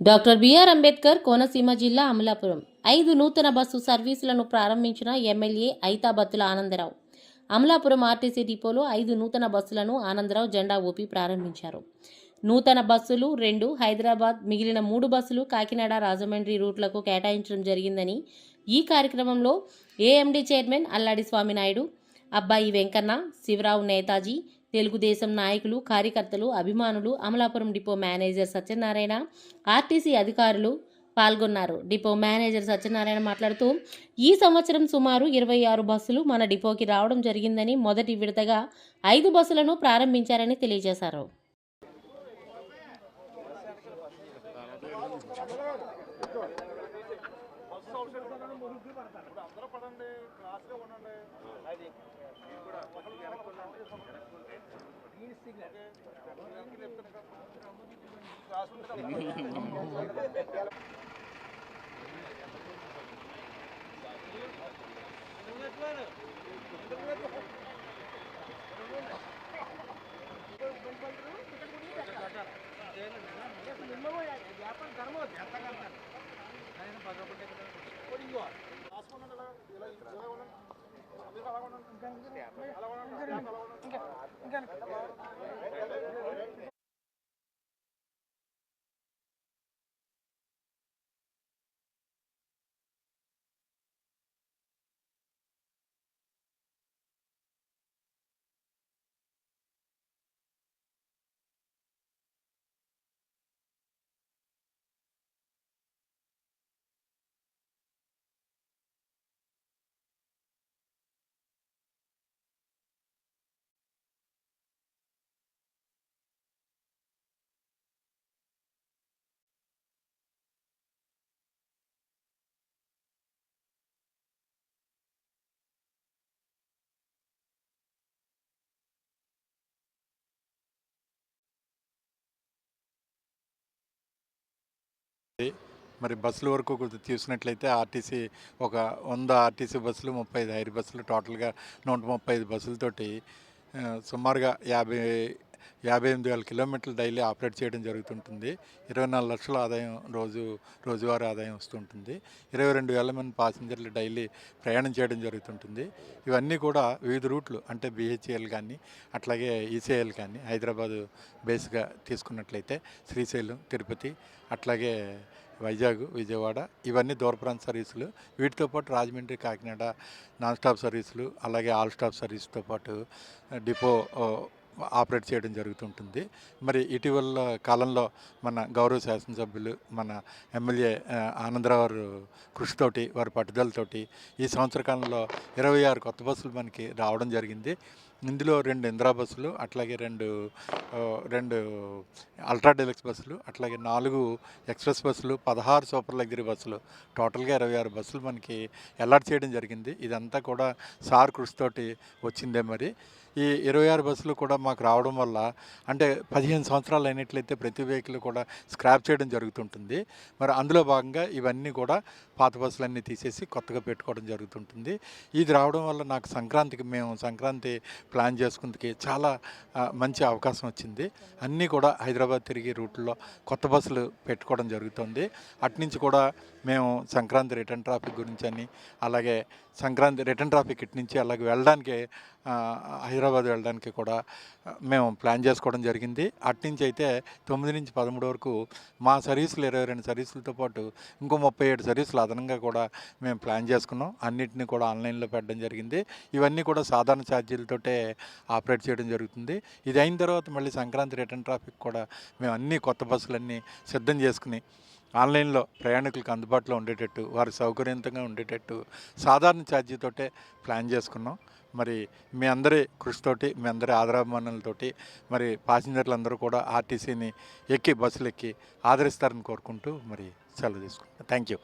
Doctor BR Ambedkar Konaseema జిల్లా అమలాపురం. ఐదు నూతన బస్సు సర్వీసులను ప్రారంభించిన ఎమ్మెల్యే ఐతాబత్తుల ఆనందరావు. అమలాపురం ఆర్టీసీ డిపోలో ఐదు నూతన బస్సులను ఆనందరావు జెండా ఊపి ప్రారంభించారు. నూతన బస్సులు రెండు హైదరాబాద్ మిగిలిన మూడు బస్సులు కాకినాడ రాజమండ్రి రూట్లకు కేటాయించడం జరిగిందని ఈ కార్యక్రమంలో ఏఎండీ చైర్మన్ అల్లాడి స్వామినాయుడు అబ్బాయి వెంకన్న శివరావు నేతాజీ తెలుగుదేశం నాయకులు కార్యకర్తలు అభిమానులు Amalapuram depot manager Satyanarayana RTC అధికారులు పాల్గొన్నారు. డిపో మేనేజర్ సత్యనారాయణ మాట్లాడుతూ ఈ సంవత్సరం సుమారు ఇరవై ఆరు బస్సులు మన డిపోకి రావడం జరిగిందని మొదటి విడతగా ఐదు బస్సులను ప్రారంభించారని తెలియజేశారు. ವ್ಯಾಪಾರ ಧರ್ಮ ಎಂತ ಕರ್ತಾರೆ నేను పగబట్టే కొడిగో రాసుకున్నాను ఇలా ఇలా ఇలా ఉండండి ఇంకా ఇంకా ఇంకా ఇంకా మరి బస్సుల వరకు చూసినట్లయితే ఆర్టీసీ ఒక వంద ఆర్టీసీ బస్సులు ముప్పై ఐదు ఐదు బస్సులు టోటల్గా నూట ముప్పై ఐదు బస్సులతోటి సుమారుగా యాభై యాభై ఎనిమిది వేల కిలోమీటర్లు డైలీ ఆపరేట్ చేయడం జరుగుతుంటుంది. ఇరవై నాలుగు లక్షల ఆదాయం రోజు రోజువారీ ఆదాయం వస్తుంటుంది. ఇరవై రెండు వేల మంది పాసింజర్లు డైలీ ప్రయాణం చేయడం జరుగుతుంటుంది. ఇవన్నీ కూడా వివిధ రూట్లు అంటే బిహెచ్ఎల్ కానీ అట్లాగే ఈసీఐఎల్ కానీ హైదరాబాదు బేస్గా తీసుకున్నట్లయితే శ్రీశైలం తిరుపతి అట్లాగే వైజాగ్ విజయవాడ ఇవన్నీ దూరప్రాంత సర్వీసులు. వీటితో పాటు రాజమండ్రి కాకినాడ నాన్ స్టాప్ సర్వీసులు అలాగే ఆల్ స్టాప్ సర్వీస్తో పాటు డిపో ఆపరేట్ చేయడం జరుగుతుంటుంది. మరి ఇటీవల కాలంలో మన గౌరవ శాసనసభ్యులు మన ఎమ్మెల్యే ఆనందరావు కృషితోటి వారి పట్టుదలతోటి ఈ సంవత్సర కాలంలో ఇరవై ఆరు కొత్త బస్సులు మనకి రావడం జరిగింది. ఇందులో రెండు ఇందిరా బస్సులు అట్లాగే రెండు రెండు అల్ట్రా డెలక్స్ బస్సులు అట్లాగే నాలుగు ఎక్స్ప్రెస్ బస్సులు పదహారు సూపర్ లగ్జరీ బస్సులు టోటల్గా ఇరవై ఆరు బస్సులు మనకి అలాట్ చేయడం జరిగింది. ఇదంతా కూడా సార్ కృషితోటి వచ్చిందే మరి. ఈ ఇరవై ఆరు బస్సులు కూడా మాకు రావడం వల్ల అంటే పదిహేను సంవత్సరాలు అయినట్లయితే ప్రతి వెహికల్ కూడా స్క్రాప్ చేయడం జరుగుతుంటుంది. మరి అందులో భాగంగా ఇవన్నీ కూడా పాత బస్సులన్నీ తీసేసి కొత్తగా పెట్టుకోవడం జరుగుతుంటుంది. ఇది రావడం వల్ల నాకు సంక్రాంతికి మేము సంక్రాంతి ప్లాన్ చేసుకుందుకే చాలా మంచి అవకాశం వచ్చింది. అన్నీ కూడా హైదరాబాద్ తిరిగి రూట్లో కొత్త బస్సులు పెట్టుకోవడం జరుగుతుంది. అట్నుంచి కూడా మేము సంక్రాంతి రిటర్న్ ట్రాఫిక్ గురించి అని అలాగే సంక్రాంతి రిటర్న్ ట్రాఫిక్ ఇటు నుంచి అలాగే వెళ్ళడానికి హైదరాబాద్ వెళ్ళడానికి కూడా మేము ప్లాన్ చేసుకోవడం జరిగింది. అట్నుంచి అయితే తొమ్మిది నుంచి పదమూడు వరకు మా సర్వీసులు ఇరవై రెండు సర్వీసులతో పాటు ఇంకో ముప్పై ఏడు సర్వీసులు అదనంగా కూడా మేము ప్లాన్ చేసుకున్నాం. అన్నిటిని కూడా ఆన్లైన్లో పెట్టడం జరిగింది. ఇవన్నీ కూడా సాధారణ ఛార్జీలతోటే ఆపరేట్ చేయడం జరుగుతుంది. ఇది అయిన తర్వాత మళ్ళీ సంక్రాంతి రిటర్న్ ట్రాఫిక్ కూడా మేము అన్ని కొత్త బస్సులన్నీ సిద్ధం చేసుకుని ఆన్లైన్లో ప్రయాణికులకు అందుబాటులో ఉండేటట్టు వారి సౌకర్యవంతంగా ఉండేటట్టు సాధారణ ఛార్జీతోటే ప్లాన్ చేసుకున్నాం. మరి మీ అందరి కృషితోటి మీ అందరి ఆదరాభిమానులతోటి మరి పాసింజర్లందరూ కూడా ఆర్టీసీని ఎక్కి బస్సులు ఎక్కి ఆదరిస్తారని కోరుకుంటూ మరి సెలవు తీసుకుంటాం థ్యాంక్ యూ